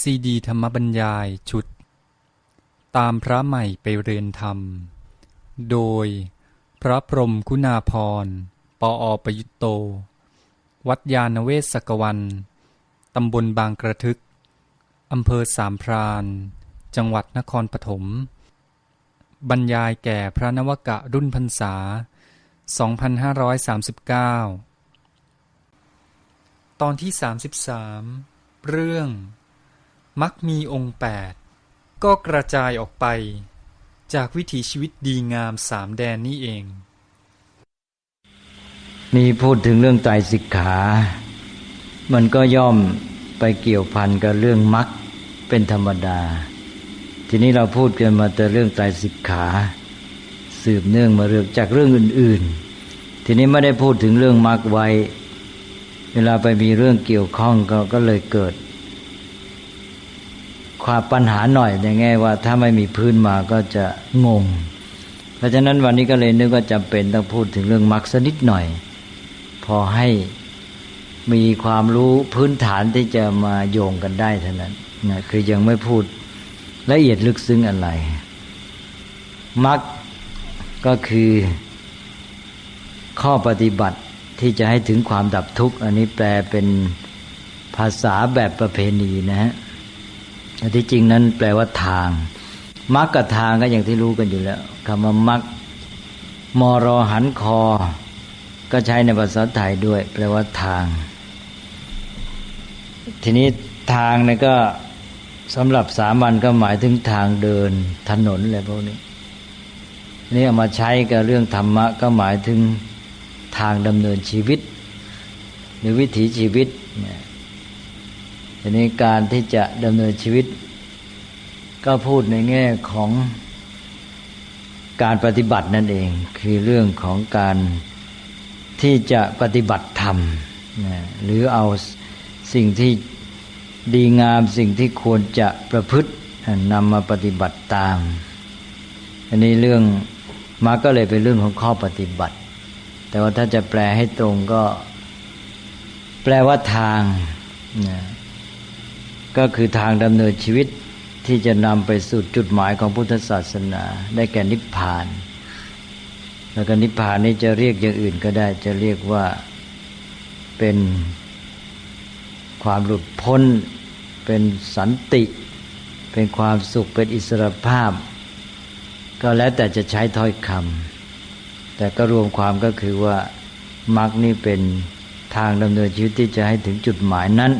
ซีดีธรรมบรรยายชุด ตามพระใหม่ไปเรียนธรรม โดยพระพรมคุณาพรปออประยุตโต วัดยาณเวศกวัน ตำบลบางกระทึก อำเภอสามพรานจังหวัดนครปฐม บรรยายแก่พระนวกะรุ่นพรรษา 2539 ตอนที่ 33 เรื่อง มักมีองค์แปดก็กระจายออกไป จากวิถีชีวิตดีงามสามแดนนี่เองนี่พูดถึงเรื่องไตรสิกขา มันก็ย่อมไปเกี่ยวพันกับเรื่องมรรคเป็นธรรมดา ทีนี้เราพูดกันมาแต่เรื่องไตรสิกขา สืบเนื่องมาเรื่องจากเรื่องอื่น ๆ ทีนี้ไม่ได้พูดถึงเรื่องมรรคไว้ เวลาไปมีเรื่องเกี่ยวข้องก็ก็เลยเกิด ความปัญหาหน่อยในแง่ว่า ถ้าไม่มีพื้นมาก็จะงง เพราะฉะนั้นวันนี้ก็เลยนึกว่าจำเป็นต้องพูดถึงเรื่องมรรคสักนิดหน่อย พอให้มีความรู้พื้นฐานที่จะมาโยงกันได้เท่านั้นนะคือยังไม่พูดละเอียดลึกซึ้งอะไรมรรคก็คือข้อปฏิบัติที่จะให้ถึงความดับทุกข์ อันนี้แปลเป็นภาษาแบบประเพณีนะฮะ ที่จริงนั้นแปลว่าทางมรรคกับทางก็อย่างที่รู้กันอยู่แล้วคำว่ามรรคมรหันคอ ก็ใช้ในภาษาไทยด้วย แปลว่าทาง ทีนี้ทางนี่ก็สำหรับสามัญก็หมายถึงทางเดินถนนอะไรพวกนี้นี่เอามาใช้กับเรื่องธรรมะ ก็หมายถึงทางดำเนินชีวิต หรือวิถีชีวิตเนี่ย ทีนี้การที่จะดำเนินชีวิต ก็พูดในแง่ของการปฏิบัตินั่นเอง คือเรื่องของการที่จะปฏิบัติธรรมนะหรือเอาสิ่งที่ดีงามสิ่งที่ควรจะประพฤตินำมาปฏิบัติตาม อันนี้เรื่องมาก็เลยเป็นเรื่องของข้อปฏิบัติ แต่ว่าถ้าจะแปลให้ตรงก็ แปลว่าทางนะ ก็คือทางดำเนินชีวิตที่จะนำไปสู่จุดหมายของพุทธศาสนา ได้แก่นิพพาน แล้วก็นิพพานนี้จะเรียกอย่างอื่นก็ได้ จะเรียกว่าเป็นความหลุดพ้น เป็นสันติ เป็นความสุขเป็นอิสรภาพ ก็แล้วแต่จะใช้ถ้อยคำแต่ก็รวมความก็คือว่ามรรคนี่เป็นทางดำเนินชีวิตที่จะให้ถึงจุดหมายนั้น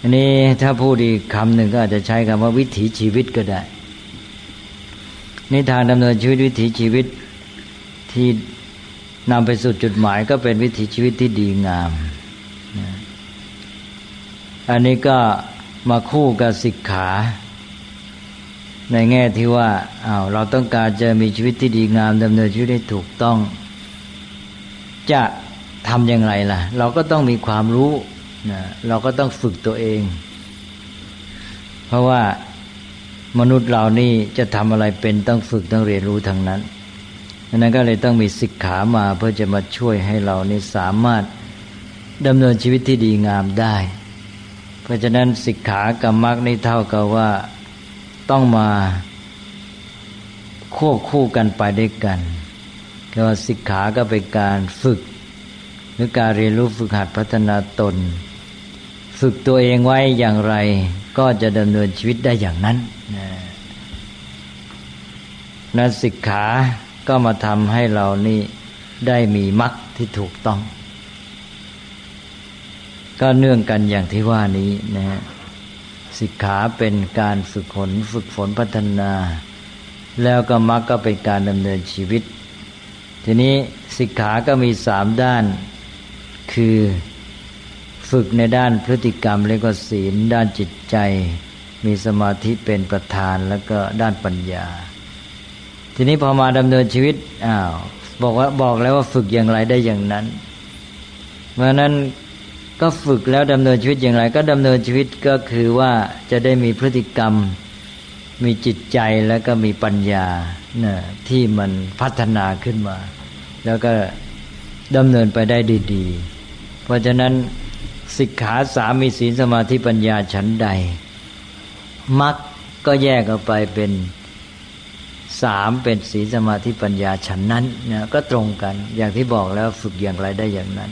อันนี้ถ้าพูดอีกคำหนึ่งก็อาจจะใช้คำว่าวิถีชีวิตก็ได้นทางดำเนินชีวิตวิถีชีวิตที่นำไปสู่จุดหมายก็เป็นวิถีชีวิตที่ดีงาม อันนี้ก็มาคู่กับสิกขา ในแง่ที่ว่าอา้าวเราต้องการจะมีชีวิตที่ดีงามดำเนินชีวิตให้ถูกต้อง จะทำอย่างไรล่ะ เราก็ต้องมีความรู้ นะเราก็ต้องฝึกตัวเอง เพราะว่ามนุษย์เรานี่จะทำอะไรเป็นต้องฝึกต้องเรียนรู้ทางนั้นดังนั้นก็เลยต้องมีสิกขามาเพื่อจะมาช่วยให้เรานี่สามารถดำเนินชีวิตที่ดีงามได้ เพราะฉะนั้นสิกขากับมรรคนี่เท่ากับว่าต้องมาควบคู่กันไปด้วยกันก็ว่าสิกขาก็เป็นการฝึก หรือการเรียนรู้ฝึกหัดพัฒนาตน ฝึกตัวเองไว้อย่างไร ก็จะดำเนินชีวิตได้อย่างนั้นนะนันสิกขาก็มาทำให้เรานี่ได้มีมรรคที่ถูกต้อง ก็เนื่องกันอย่างที่ว่านี้นะฮะสิกขาเป็นการฝึกฝนฝึกฝนพัฒนา แล้วก็มรรคก็เป็นการดำเนินชีวิต ทีนี้สิกขาก็มีสามด้าน คือ ฝึกในด้านพฤติกรรมเรียกว่าศีล ด้านจิตใจ มีสมาธิเป็นประธานแล้วก็ด้านปัญญา ทีนี้พอมาดำเนินชีวิตอ้าวบอกว่าบอกแล้วว่าฝึกอย่างไรได้อย่างนั้น เพราะนั้นก็ฝึกแล้วดำเนินชีวิตอย่างไร ก็ดำเนินชีวิตก็คือว่าจะได้มีพฤติกรรม มีจิตใจแล้วก็มีปัญญานะที่มันพัฒนาขึ้นมา แล้วก็ดำเนินไปได้ดี ๆ เพราะฉะนั้น สิกขาสามีศีลสมาธิปัญญาฉันใดมรรคก็แยกออกไปเป็นสามเป็นศีลสมาธิปัญญาฉันนั้นนะก็ตรงกันอย่างที่บอกแล้วฝึกอย่างไรได้อย่างนั้น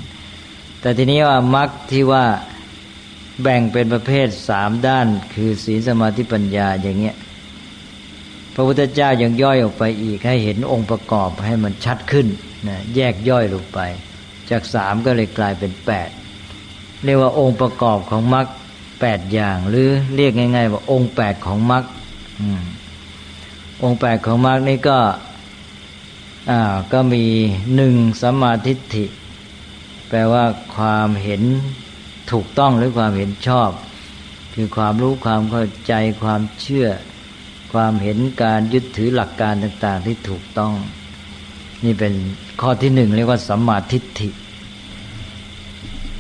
แต่ทีนี้ว่ามรรคที่ว่าแบ่งเป็นประเภทสามด้าน คือศีลสมาธิปัญญาอย่างเงี้ยพระพุทธเจ้ายังย่อยออกไปอีกให้เห็นองค์ประกอบให้มันชัดขึ้นนะแยกย่อยลงไป จากสามก็เลยกลายเป็นแปด เรียกว่าองค์ประกอบของมรรคแปดอย่าง หรือเรียกง่าย ๆ ว่าองค์แปดของมรรคองค์แปดของมรรคนี่ก็ก็มีหนึ่งสัมมาทิฏฐิ แปลว่าความเห็นถูกต้องหรือความเห็นชอบ คือความรู้ความเข้าใจความเชื่อ ความเห็นการยึดถือหลักการต่าง ๆ ที่ถูกต้อง นี่เป็นข้อที่หนึ่งเรียกว่าสัมมาทิฏฐิ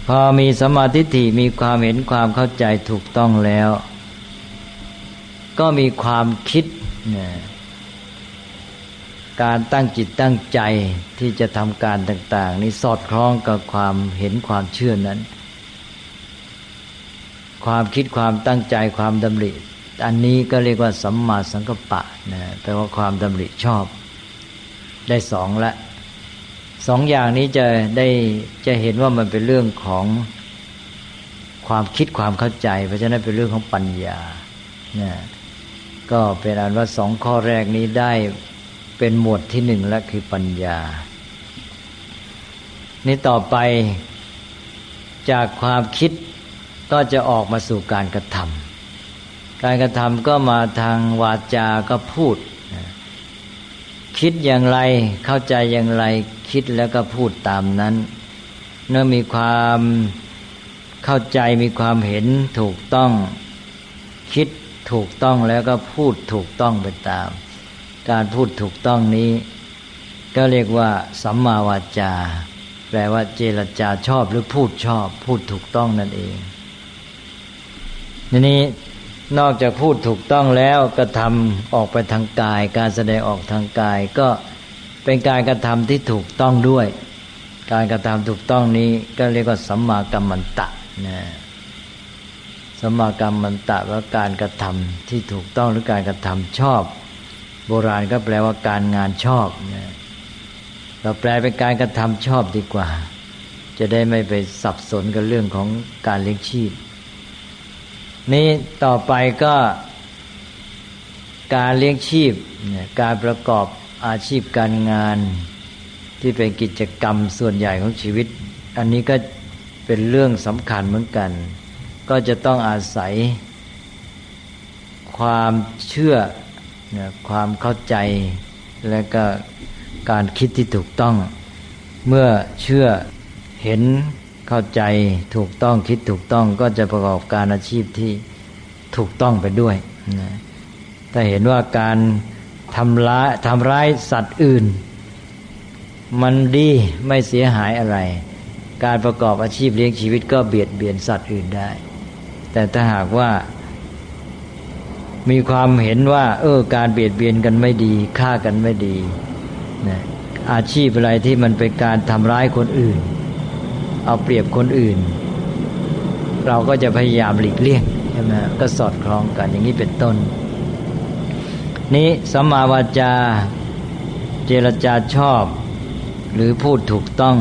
พอมีสมาทิฏฐิมีความเห็นความเข้าใจถูกต้องแล้ว ก็มีความคิดนะการตั้งจิตตั้งใจที่จะทำการต่าง ๆ นี่สอดคล้องกับความเห็นความเชื่อนั้น ความคิดความตั้งใจความดำริ อันนี้ก็เรียกว่าสัมมาสังกัปปะนะแปลว่าความดำริชอบ ได้สองละ สองอย่างนี้จะได้จะเห็นว่ามันเป็นเรื่องของความคิดความเข้าใจ เพราะฉะนั้นเป็นเรื่องของปัญญานะก็เป็นอันว่าสองข้อแรกนี้ได้เป็นหมวดที่หนึ่งและคือปัญญา นี่ต่อไปจากความคิดก็จะออกมาสู่การกระทำการกระทำก็มาทางวาจาก็พูด คิดอย่างไรเข้าใจอย่างไร คิดแล้วก็พูดตามนั้น เมื่อมีความเข้าใจมีความเห็นถูกต้อง คิดถูกต้องแล้วก็พูดถูกต้องไปตาม การพูดถูกต้องนี้ ก็เรียกว่าสัมมาวาจา แปลว่าเจรจาชอบหรือพูดชอบ พูดถูกต้องนั่นเองทีนี้นอกจากพูดถูกต้องแล้วกระทำออกไปทางกาย การแสดงออกทางกายก็ เป็นการกระทำที่ถูกต้องด้วย การกระทำถูกต้องนี้ก็เรียกว่าสัมมากัมมันตะนะสัมมากัมมันตะว่าการกระทำที่ถูกต้องหรือการกระทำชอบ โบราณก็แปลว่าการงานชอบนะเราแปลเป็นการกระทำชอบดีกว่า จะได้ไม่ไปสับสนกับเรื่องของการเลี้ยงชีพ นี้ต่อไปก็การเลี้ยงชีพ การประกอบ อาชีพการงานที่เป็นกิจกรรมส่วนใหญ่ของชีวิต อันนี้ก็เป็นเรื่องสำคัญเหมือนกัน ก็จะต้องอาศัย ความเชื่อความเข้าใจและก็การคิดที่ถูกต้อง เมื่อเชื่อเห็นเข้าใจถูกต้องคิดถูกต้องก็จะประกอบการอาชีพที่ถูกต้องไปด้วยนะถ้าเห็นว่าการ ทำร้ายทำร้ายสัตว์อื่น มันดีไม่เสียหายอะไร การประกอบอาชีพเลี้ยงชีวิตก็เบียดเบียนสัตว์อื่นได้ แต่ถ้าหากว่ามีความเห็นว่า เออ การเบียดเบียนกันไม่ดีฆ่ากันไม่ดีนะอาชีพอะไรที่มันเป็นการทำร้ายคนอื่น เอาเปรียบคนอื่น เราก็จะพยายามหลีกเลี่ยงใช่ไหมก็สอดคล้องกันอย่างนี้เป็นต้น นี้สัมมาวาจา เจรจาชอบ หรือพูดถูกต้อง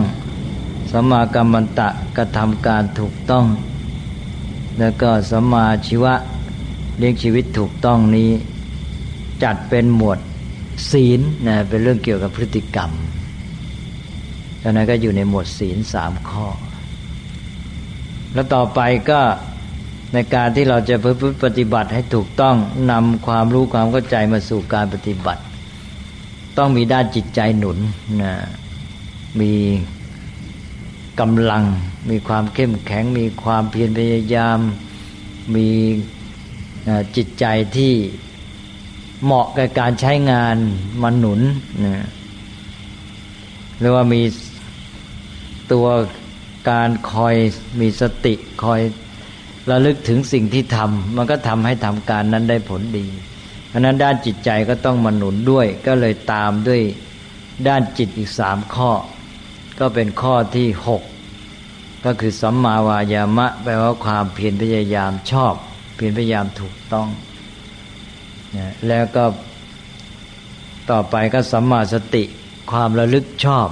สัมมากัมมันตะกระทำการถูกต้อง แล้วก็สัมมาชีวะเลี้ยงชีวิตถูกต้องนี้ จัดเป็นหมวดศีลนะเป็นเรื่องเกี่ยวกับพฤติกรรมดังนั้นก็อยู่ในหมวดศีลสามข้อ แล้วต่อไปก็ ในการที่เราจะพฤติปฏิบัติให้ถูกต้องนำความรู้ความเข้าใจมาสู่การปฏิบัติ ต้องมีด้านจิตใจหนุนนะมีกำลัง มีความเข้มแข็ง มีความเพียรพยายาม มีจิตใจที่เหมาะกับการใช้งานมันหนุนนะหรือว่ามีตัวการคอยมีสติคอย ระลึกถึงสิ่งที่ทำมันก็ทำให้ทำการนั้นได้ผลดีเพราะนั้นด้านจิตใจก็ต้องมาหนุนด้วย ก็เลยตามด้วยด้านจิตอีกสามข้อ ก็เป็นข้อที่หกก็คือสัมมาวายามะ แปลว่าความเพียรพยายามชอบ เพียรพยายามถูกต้องนะแล้วก็ต่อไปก็สัมมาสติความระลึกชอบ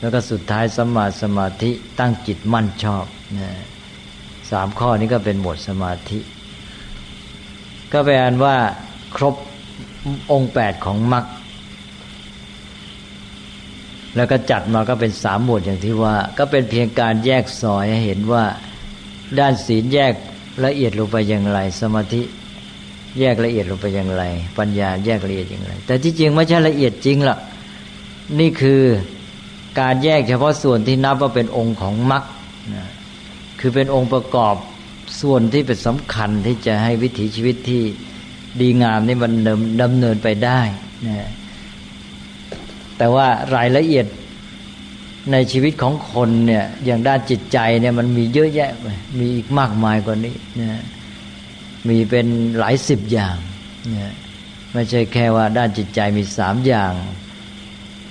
แล้วก็สุดท้ายสัมมาสมาธิตั้งจิตมั่นชอบนะ สามข้อนี้ก็เป็นหมวดสมาธิ ก็แปลว่าครบองค์แปดของมรรคแล้วก็จัดมาก็เป็นสามหมวดอย่างที่ว่า ก็เป็นเพียงการแยกซอยให้เห็นว่าด้านศีลแยกละเอียดลงไปอย่างไร สมาธิแยกละเอียดลงไปอย่างไร ปัญญาแยกละเอียดอย่างไร แต่ที่จริงไม่ใช่ละเอียดจริงหรอกนี่คือการแยกเฉพาะส่วนที่นับว่าเป็นองค์ของมรรคนะ คือเป็นองค์ประกอบส่วนที่เป็นสำคัญที่จะให้วิถีชีวิตที่ดีงามนี่มันดำดำเนินไปได้นะแต่ว่ารายละเอียดในชีวิตของคนเนี่ยอย่างด้านจิตใจเนี่ยมันมีเยอะแยะไปมีอีกมากมายกว่านี้นะมีเป็นหลายสิบอย่างนะไม่ใช่แค่ว่าด้านจิตใจมีสามอย่าง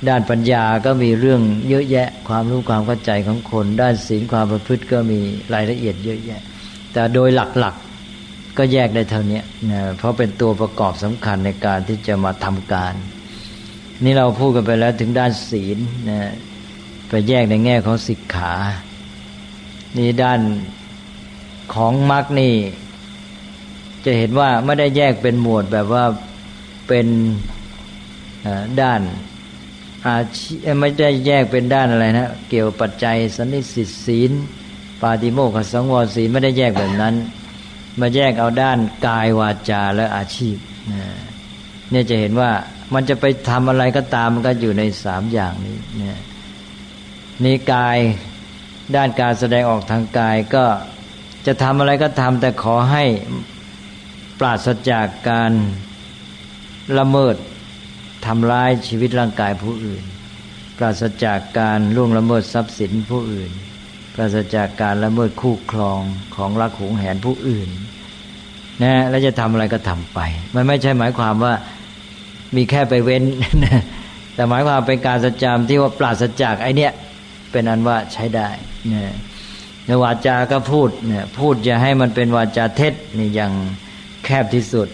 ด้านปัญญาก็มีเรื่องเยอะแยะ ความรู้ความเข้าใจของคน ด้านศีลความประพฤติก็มีรายละเอียดเยอะแยะ แต่โดยหลักๆก็แยกได้เท่านี้นะเพราะเป็นตัวประกอบสำคัญในการที่จะมาทำการ นี่เราพูดกันไปแล้วถึงด้านศีลนะไปแยกในแง่ของสิกขา นี่ด้านของมรรคนี่ จะเห็นว่าไม่ได้แยกเป็นหมวดแบบว่าเป็นด้าน อาชีไม่ได้แยกเป็นด้านอะไรนะ เกี่ยวปัจจัยสันนิสิตศีล ปาติโมกขสังวรศีลไม่ได้แยกแบบนั้น มาแยกเอาด้านกายวาจาและอาชีพเนี่ยจะเห็นว่ามันจะไปทำอะไรก็ตามมันก็อยู่ในสามอย่างนี้เนี่ยนี่กายด้านการแสดงออกทางกายก็จะทำอะไรก็ทำแต่ขอให้ปราศจากการละเมิด ทำร้ายชีวิตร่างกายผู้อื่น ปราศจากการล่วงละเมิดทรัพย์สินผู้อื่น ปราศจากการละเมิดคู่ครองของรักหวงแหนผู้อื่นนะแล้วจะทำอะไรก็ทำไป มันไม่ใช่หมายความว่ามีแค่ไปเว้น แต่หมายความเป็นการสัจจามที่ว่าปราศจากไอเนี้ยเป็นอันว่าใช้ได้เนี่ยในวาจาก็พูดเนี่ยพูดจะให้มันเป็นวาจาเท็จนี่อย่างแคบที่สุด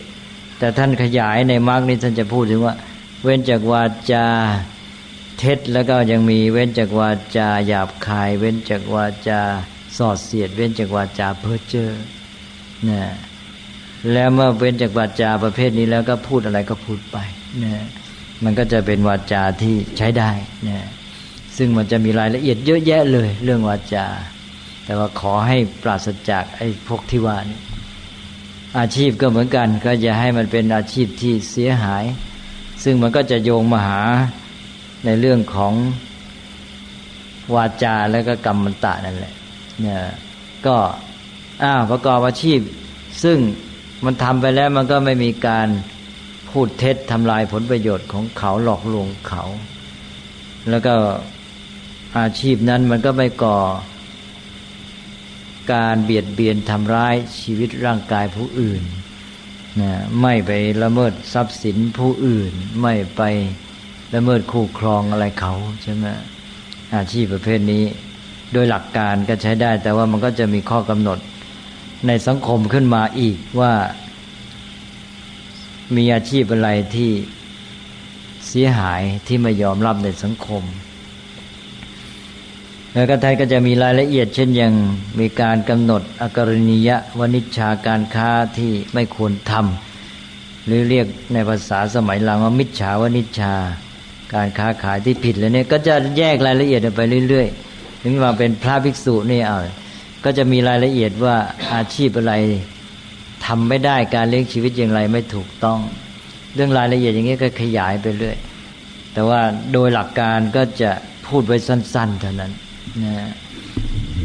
แต่ท่านขยายในมรรคนี้ท่านจะพูดถึงว่า เว้นจากวาจาเท็จแล้วก็ยังมีเว้นจากวาจาหยาบคาย เว้นจากวาจาสอดเสียด เว้นจากวาจาเพ้อเจ้อเนี่ยแล้วเมื่อเว้นจากวาจาประเภทนี้แล้วก็พูดอะไรก็พูดไปเนี่ยมันก็จะเป็นวาจาที่ใช้ได้เนี่ยซึ่งมันจะมีรายละเอียดเยอะแยะเลย เรื่องวาจา แต่ว่าขอให้ปราศจากไอ้พวกที่ว่านี่อาชีพก็เหมือนกัน ก็จะให้มันเป็นอาชีพที่เสียหาย ซึ่งมันก็จะโยงมาหาในเรื่องของวาจาแล้วก็กรรมันตะนั่นแหละเนี่ยก็อ้าวประกอบอาชีพ ซึ่งมันทำไปแล้วมันก็ไม่มีการพูดเท็จทำลายผลประโยชน์ของเขาหลอกลวงเขา แล้วก็อาชีพนั้นมันก็ไม่ก่อ การเบียดเบียนทำร้ายชีวิตร่างกายผู้อื่น นะไม่ไปละเมิดทรัพย์สินผู้อื่น ไม่ไปละเมิดคู่ครองอะไรเขาใช่ไหมอาชีพประเภทนี้ โดยหลักการก็ใช้ได้ แต่ว่ามันก็จะมีข้อกำหนดในสังคมขึ้นมาอีกว่า มีอาชีพอะไรที่เสียหายที่ไม่ยอมรับในสังคม แล้วก็ท่านก็จะมีรายละเอียด เช่นอย่างมีการกำหนดอกรณียะวณิชาการค้าที่ไม่ควรทำหรือเรียกในภาษาสมัยหลังว่ามิจฉาวณิชา การค้าขายที่ผิดแล้วเนี่ยก็จะแยกรายละเอียดไปเรื่อยๆถึงว่าเป็นพระภิกษุนี่เอาก็จะมีรายละเอียดว่าอาชีพอะไรทำไม่ได้การเลี้ยงชีวิตอย่างไรไม่ถูกต้อง เรื่องรายละเอียดอย่างนี้ก็ขยายไปเรื่อย แต่ว่าโดยหลักการก็จะพูดไว้สั้น ๆ เท่านั้น นะ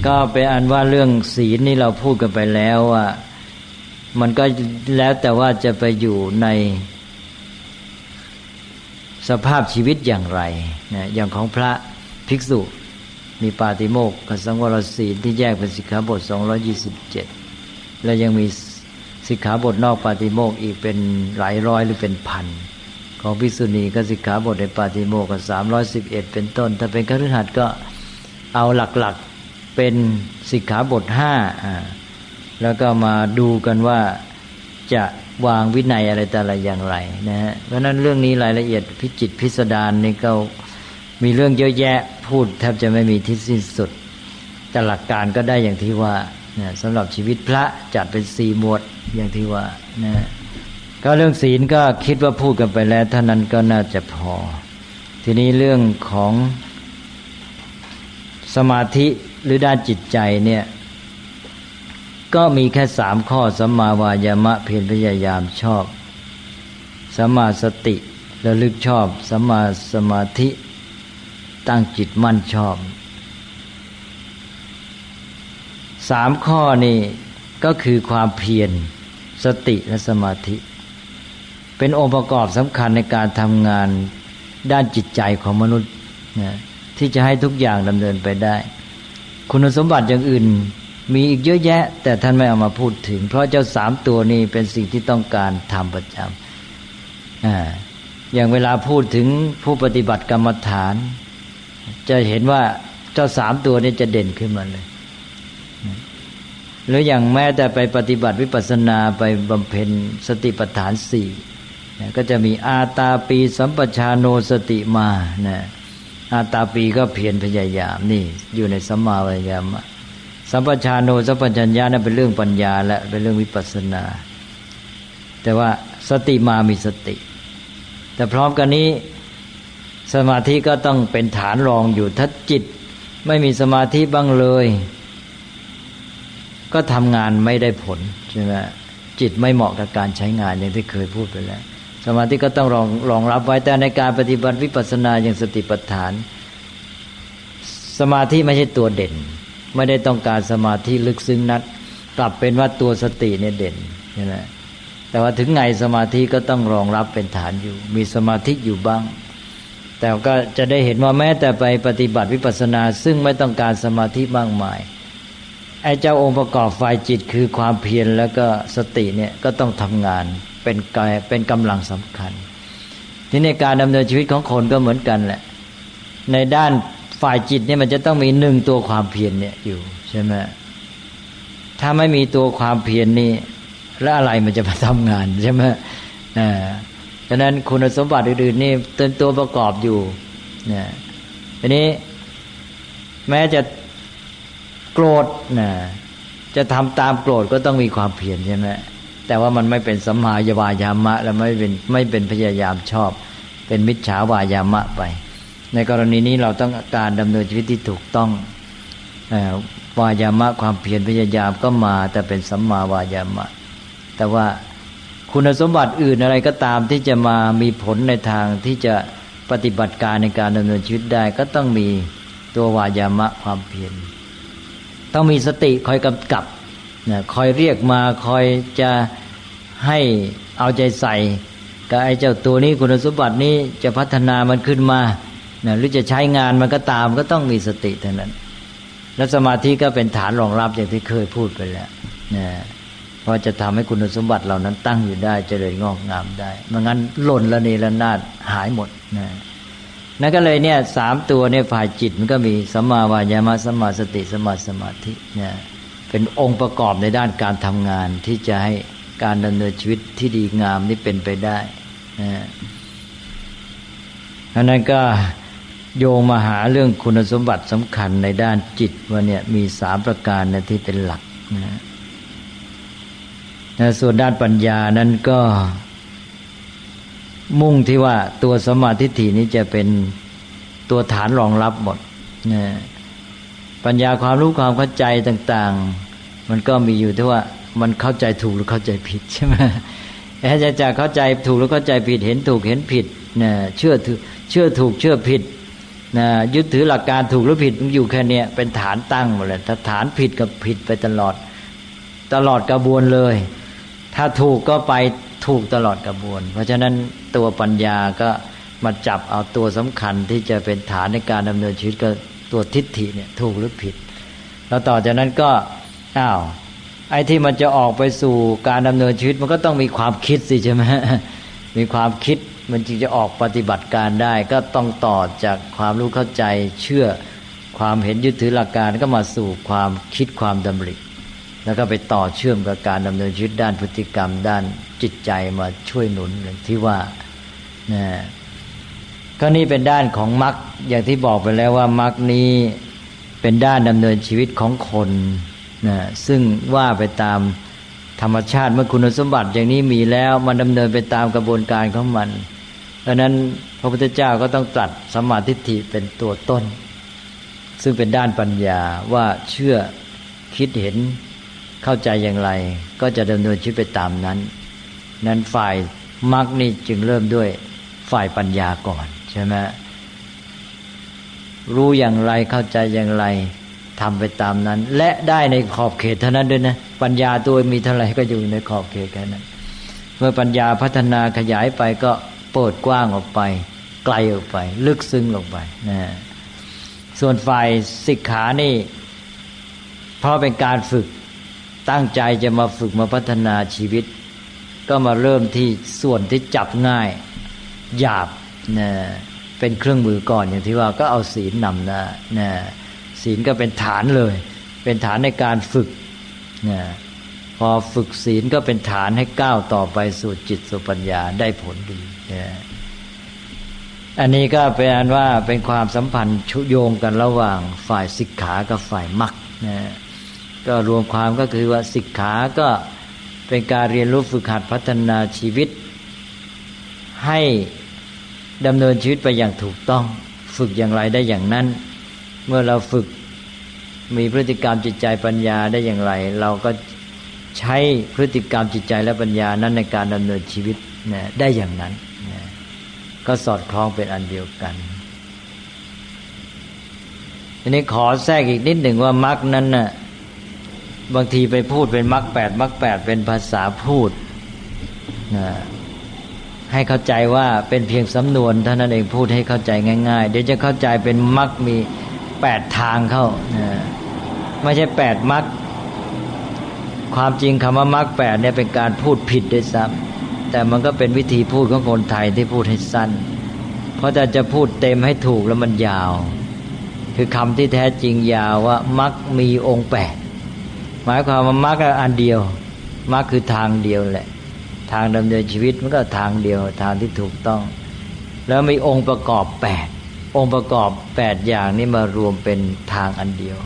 ก็เป็นอันว่าเรื่องศีลนี่เราพูดกันไปแล้วว่ามันก็แล้วแต่ว่าจะไปอยู่ในสภาพชีวิตอย่างไรนะอย่างของพระภิกษุมีปาติโมกขสังวรศีลที่แยกเป็นสิกขาบท 227 และยังมีสิกขาบทนอกปาติโมกขอีกเป็นหลายร้อยหรือเป็นพัน ของภิกษุณีก็สิกขาบทในปาติโมกข์ก็สามร้อยสิบเอ็ดเป็นต้น ถ้าเป็นคฤหัสถ์ก็ เอาหลักๆเป็นสิกขาบทห้าแล้วก็มาดูกันว่าจะวางวินัยอะไรแต่ละอย่างไรนะฮะเพราะนั้นเรื่องนี้รายละเอียดพิจิตพิสดารนี่ก็มีเรื่องเยอะแยะพูดแทบจะไม่มีที่สิ้นสุด แต่หลักการก็ได้อย่างที่ว่านะสำหรับชีวิตพระจัดเป็นสี่หมวดอย่างที่ว่านะก็เรื่องศีลก็คิดว่าพูดกันไปแล้วเท่านั้นก็น่าจะพอ ทีนี้เรื่องของ สมาธิหรือด้านจิตใจเนี่ย ก็มีแค่สามข้อสัมมาวายามะเพียรพยายามชอบสัมมาสติระลึกชอบสัมมาสมาธิตั้งจิตมั่นชอบสามข้อนี่ก็คือความเพียรสติและสมาธิ เป็นองค์ประกอบสำคัญในการทำงานด้านจิตใจของมนุษย์นะ ที่จะให้ทุกอย่างดำเนินไปได้ คุณสมบัติอย่างอื่น มีอีกเยอะแยะ แต่ท่านไม่เอามาพูดถึง เพราะเจ้าสามตัวนี้เป็นสิ่งที่ต้องการทำประจำอ่าอย่างเวลาพูดถึงผู้ปฏิบัติกรรมฐาน จะเห็นว่าเจ้าสามตัวนี้จะเด่นขึ้นมาเลยหรืออย่างแม้แต่ไปปฏิบัติวิปัสนาไปบำเพ็ญสติปัฏฐานสี่ก็จะมีอาตาปีสัมปชาโนสติมานะ อาตาปีก็เพียรพยายามนี่ อยู่ในสัมมาวิยามะสัมปชาโนสัมปชัญญะนั่นเป็นเรื่องปัญญาและเป็นเรื่องวิปัสสนา แต่ว่าสติมามีสติ แต่พร้อมกันนี้สมาธิก็ต้องเป็นฐานรองอยู่ถ้าจิต ไม่มีสมาธิบ้างเลย ก็ทำงานไม่ได้ผลใช่ไหมจิตไม่เหมาะกับการใช้งานอย่างที่เคยพูดไปแล้ว สมาธิก็ต้องรองรองรับไว้แต่ในการปฏิบัติวิปัสสนาอย่างสติปัฏฐาน สมาธิไม่ใช่ตัวเด่น ไม่ได้ต้องการสมาธิลึกซึ้งนัดกลับเป็นว่าตัวสติเนี่ยเด่นใช่ไหมแต่ว่าถึงไงสมาธิก็ต้องรองรับเป็นฐานอยู่ มีสมาธิอยู่บ้าง แต่ก็จะได้เห็นว่าแม้แต่ไปปฏิบัติวิปัสสนา ซึ่งไม่ต้องการสมาธิมากมายไอ้เจ้าองค์ประกอบฝ่ายจิตคือความเพียรแล้วก็สติเนี่ยก็ต้องทำงาน เป็นกายเป็นกำลังสำคัญ ที่ในการดำเนินชีวิตของคนก็เหมือนกันแหละ ในด้านฝ่ายจิตเนี่ยมันจะต้องมีหนึ่งตัวความเพียรเนี่ยอยู่ใช่ไหมถ้าไม่มีตัวความเพียรนี่แล้วอะไรมันจะมาทำงานใช่ไหมอ่าฉะนั้นคุณสมบัติอื่นๆนี่เป็นตัวประกอบอยู่เนี่ยทีนี้ แม้จะโกรธนะจะทำตามโกรธก็ต้องมีความเพียรใช่ไหม แต่ว่ามันไม่เป็นสัมมายวายามะ และไม่เป็นไม่เป็นพยายามชอบ เป็นมิจฉาวายามะไป ในกรณีนี้เราต้องการดำเนินชีวิตที่ถูกต้องวายามะความเพียรพยายามก็มา แต่เป็นสัมมาวายามะ แต่ว่าคุณสมบัติอื่นอะไรก็ตามที่จะมามีผลในทางที่จะปฏิบัติการในการดำเนินชีวิตได้ ก็ต้องมีตัววายามะความเพียรต้องมีสติคอยกำกับ นะคอยเรียกมาคอยจะให้เอาใจใส่กับไอ้เจ้าตัวนี้คุณสมบัตินี้จะพัฒนามันขึ้นมานะหรือจะใช้งานมันก็ตามก็ต้องมีสติเท่านั้น และสมาธิก็เป็นฐานรองรับอย่างที่เคยพูดไปแล้วนะเพราะจะทำให้คุณสมบัติเหล่านั้นตั้งอยู่ได้เจริญงอกงามได้ไม่งั้นหล่นละเนระนาดหายหมดนะนั่นก็เลยเนี่ยสามตัวเนี่ยฝ่ายจิตมันก็มีสัมมาวายามะสัมมาสติสัมมาสมาธิเนี่ย เป็นองค์ประกอบในด้านการทำงานที่จะให้การดำเนินชีวิตที่ดีงามนี่เป็นไปได้นะอันนั้นก็โยงมาหาเรื่องคุณสมบัติสำคัญในด้านจิตว่าเนี่ยมีสามประการนะที่เป็นหลักนะนะส่วนด้านปัญญานั้นก็ มุ่งที่ว่าตัวสมาธิฏฐินี้จะเป็นตัวฐานรองรับหมดนะปัญญาความรู้ความเข้าใจต่าง ๆ มันก็มีอยู่ที่ว่ามันเข้าใจถูกหรือเข้าใจผิดใช่ไหมถ้าจะจะเข้าใจถูกหรือเข้าใจผิดเห็นถูกเห็นผิดนะเชื่อถือเชื่อถูกเชื่อผิดนะยึดถือหลักการถูกหรือผิดมันอยู่แค่นี้เป็นฐานตั้งหมดเลยถ้าฐานผิดกับผิดไปตลอด ตลอดกระบวนเลย ถ้าถูกก็ไปถูกตลอดกระบวน เพราะฉะนั้นตัวปัญญาก็มาจับเอาตัวสำคัญที่จะเป็นฐานในการดำเนินชีวิตก็ตัวทิฏฐิเนี่ยถูกหรือผิด แล้วต่อจากนั้นก็ อ้าวไอ้ที่มันจะออกไปสู่การดำเนินชีวิตมันก็ต้องมีความคิดสิใช่ไหมมีความคิดมันจึงจะออกปฏิบัติการได้ ก็ต้องต่อจากความรู้เข้าใจเชื่อความเห็นยึดถือหลักการก็มาสู่ความคิดความดำริ แล้วก็ไปต่อเชื่อมกับการดำเนินชีวิตด้านพฤติกรรม ด้านจิตใจมาช่วยหนุนอย่างที่ว่านะก็นี่เป็นด้านของมรรคอย่างที่บอกไปแล้วว่ามรรคนี้เป็นด้านดำเนินชีวิตของคน นะซึ่งว่าไปตามธรรมชาติเมื่อคุณสมบัติอย่างนี้มีแล้วมันดำเนินไปตามกระบวนการของมันดังนั้นพระพุทธเจ้าก็ต้องตรัสสมาทิฐิเป็นตัวต้น ซึ่งเป็นด้านปัญญาว่าเชื่อคิดเห็นเข้าใจอย่างไร ก็จะดำเนินชีวิตไปตามนั้น นั้นฝ่ายมรรคนี่จึงเริ่มด้วยฝ่ายปัญญาก่อนใช่ไหมรู้อย่างไรเข้าใจอย่างไร ทำไปตามนั้น และได้ในขอบเขตเท่านั้นด้วยนะ ปัญญาตัวมีเท่าไหร่ก็อยู่ในขอบเขตแค่นั้น เมื่อปัญญาพัฒนาขยายไปก็เปิดกว้างออกไป ไกลออกไป ลึกซึ้งลงไปนะส่วนฝ่ายศิกขานี่ เพราะเป็นการฝึกตั้งใจจะมาฝึกมาพัฒนาชีวิต ก็มาเริ่มที่ส่วนที่จับง่าย หยาบนะเป็นเครื่องมือก่อนอย่างที่ว่าก็เอาศีลนำนะนะ ศีลก็เป็นฐานเลย เป็นฐานในการฝึกนะพอฝึกศีลก็เป็นฐานให้ก้าวต่อไปสู่จิตสุปัญญาได้ผลดีนะอันนี้ก็เป็นอันว่าเป็นความสัมพันธ์ชุโยงกันระหว่างฝ่ายศิกขากับฝ่ายมรรคนะก็รวมความก็คือว่าศิกขาก็เป็นการเรียนรู้ฝึกหัดพัฒนาชีวิต ให้ดำเนินชีวิตไปอย่างถูกต้อง ฝึกอย่างไรได้อย่างนั้น เมื่อเราฝึกมีพฤติกรรมจิตใจปัญญาได้อย่างไร เราก็ใช้พฤติกรรมจิตใจและปัญญานั้นในการดำเนินชีวิตนะได้อย่างนั้นนะก็สอดคล้องเป็นอันเดียวกันทีนี้ขอแทรกอีกนิดหนึ่งว่ามรคนั้นน่ะบางทีไปพูดเป็นมรคแปดมรคแปดเป็นภาษาพูดนะให้เข้าใจว่าเป็นเพียงสำนวนเท่านั้นเองพูดให้เข้าใจง่าย ๆ เดี๋ยวจะเข้าใจเป็นมรคมี แปดทางเข้าไม่ใช่แปดมรรคความจริงคำว่ามรรคแปดเนี่ยเป็นการพูดผิดด้วยซ้ำแต่มันก็เป็นวิธีพูดของคนไทยที่พูดให้สั้น เพราะแต่จะพูดเต็มให้ถูกแล้วมันยาว คือคำที่แท้จริงยาวว่ามรรคมีองค์แปดหมายความว่ามรรคอันเดียวมรรคคือทางเดียวแหละ ทางดำเนินชีวิตมันก็ทางเดียวทางที่ถูกต้อง แล้วมีองค์ประกอบแปด องค์ประกอบแปดอย่างนี้มารวมเป็นทางอันเดียว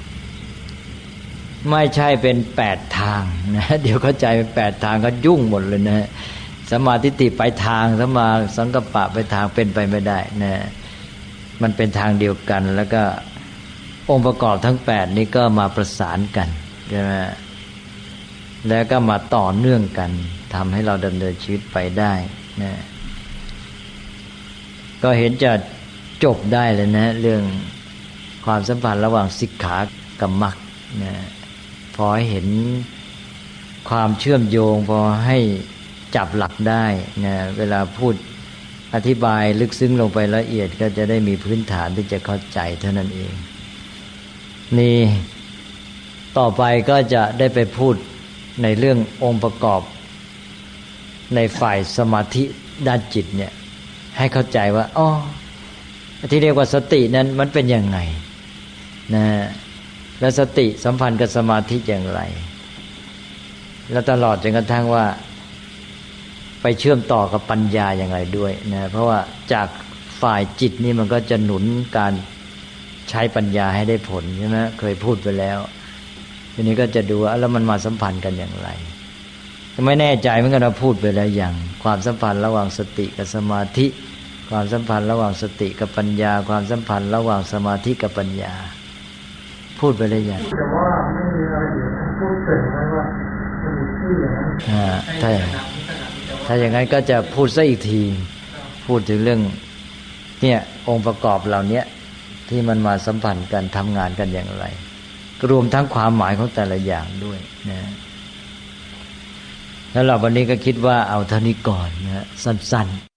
ไม่ใช่เป็นแปดทางนะเดี๋ยวเข้าใจเป็นแปดทางก็ยุ่งหมดเลยนะสมาธิติไปทางสมาสังกปะไปทางเป็นไปไม่ได้นะมันเป็นทางเดียวกันแล้วก็องค์ประกอบทั้งแปดนี้ก็มาประสานกันใช่ไหมแล้วก็มาต่อเนื่องกันทำให้เราดำเนินชีวิตไปได้นะก็เห็นจะ จบได้เลยนะ เรื่องความสัมพันธ์ระหว่างสิกขากับมรรคนะพอเห็นความเชื่อมโยงพอให้จับหลักได้นะเวลาพูดอธิบายลึกซึ้งลงไปละเอียดก็จะได้มีพื้นฐานที่จะเข้าใจเท่านั้นเอง นี่ต่อไปก็จะได้ไปพูดในเรื่ององค์ประกอบ ในฝ่ายสมาธิด้านจิตเนี่ย ให้เข้าใจว่าอ๋อ ที่เรียกว่าสตินั้นมันเป็นยังไงนะแล้วสติสัมพันธ์กับสมาธิอย่างไร แล้วตลอดจนกระทั่งว่า ไปเชื่อมต่อกับปัญญาอย่างไรด้วยนะเพราะว่าจากฝ่ายจิตนี่มันก็จะหนุนการใช้ปัญญาให้ได้ผลใช่ไหมเคยพูดไปแล้วทีนี้ก็จะดูว่าแล้วมันมาสัมพันธ์กันอย่างไรไม่แน่ใจเหมือนกันเราพูดไปแล้วอย่าง ความสัมพันธ์ระหว่างสติกับสมาธิ ความสัมพันธ์ระหว่างสติกับปัญญา ความสัมพันธ์ระหว่างสมาธิกับปัญญา พูดไปแล้วอย่างแต่ว่าไม่มีอะไรเดี๋ยวพูดเกิดไว้ว่ามันมีชื่ออย่างนั้นอ่าถ้าถ้าอย่างนั้นก็จะพูดซะอีกที พูดถึงเรื่อง เนี่ยองค์ประกอบเหล่านี้ที่มันมาสัมพันธ์กันทำงานกันอย่างไร รวมทั้งความหมายของแต่ละอย่างด้วยนะแล้วเราวันนี้ก็คิดว่าเอาเท่านี้ก่อนนะสั้น ๆ